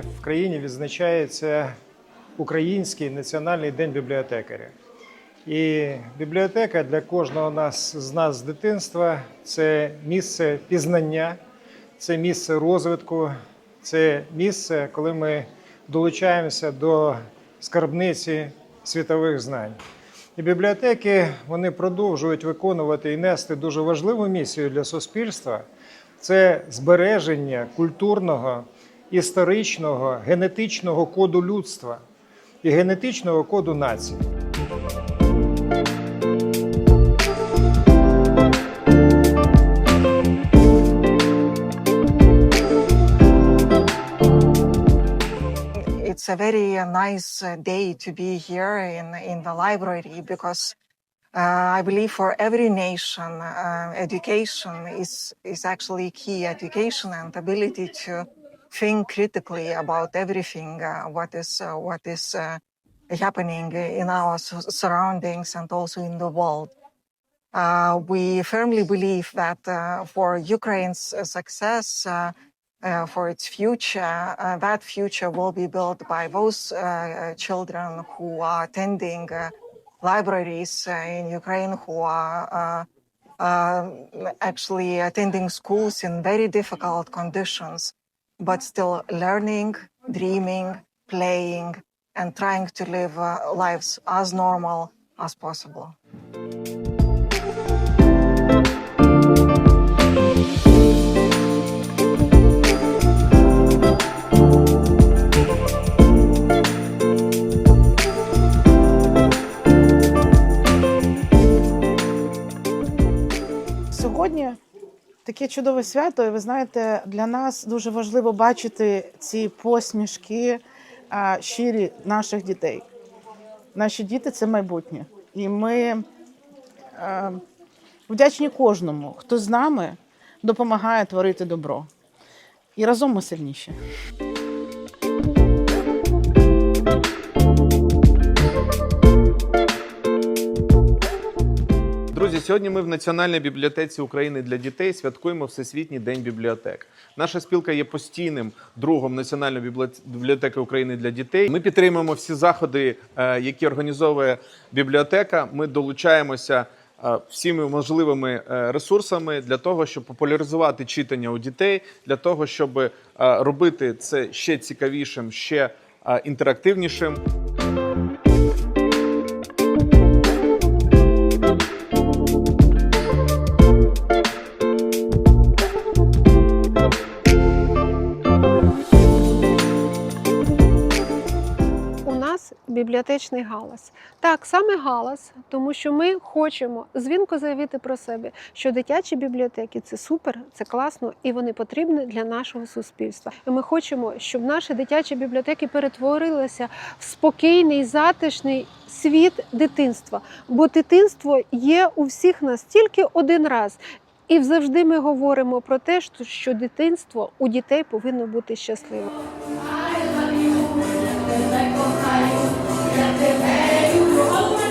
В країні відзначається Український національний день бібліотекаря. І бібліотека для кожного нас з нас з дитинства це місце пізнання, це місце розвитку, це місце, коли ми долучаємося до скарбниці світових знань. І бібліотеки вони продовжують виконувати і нести дуже важливу місію для суспільства це збереження культурного, історичного, генетичного коду людства і генетичного коду нації. it's a very uh, nice uh, day to be here in in the library because uh, I believe for every nation, uh, education is is actually key. Education and ability to think critically about everything, uh, what is uh, what is uh, happening in our su- surroundings and also in the world. Uh, we firmly believe that uh, for Ukraine's uh, success, for its future, that future will be built by those children who are attending libraries in Ukraine, who are uh, actually attending schools in very difficult conditions, but still learning, dreaming, playing, and trying to live uh, lives as normal as possible. Сьогодні таке чудове свято, і ви знаєте, для нас дуже важливо бачити ці посмішки щирі наших дітей. Наші діти це майбутнє. І ми вдячні кожному, хто з нами допомагає творити добро. І разом ми сильніші. Сьогодні ми в Національній бібліотеці України для дітей святкуємо Всесвітній день бібліотек. Наша спілка є постійним другом Національної бібліот- бібліотеки України для дітей. Ми підтримуємо всі заходи, е, які організовує бібліотека. Ми долучаємося е, всіми можливими е, ресурсами для того, щоб популяризувати читання у дітей, для того, щоб робити це ще цікавішим, ще інтерактивнішим. Бібліотечний галас. Так, саме галас, тому що ми хочемо дзвінко заявити про себе, що дитячі бібліотеки це супер, це класно і вони потрібні для нашого суспільства. І ми хочемо, щоб наші дитячі бібліотеки перетворилися в спокійний, затишний світ дитинства. Бо дитинство є у всіх нас тільки один раз. І завжди ми говоримо про те, що дитинство у дітей повинно бути щасливим тебе кохаю, я тебе люблю.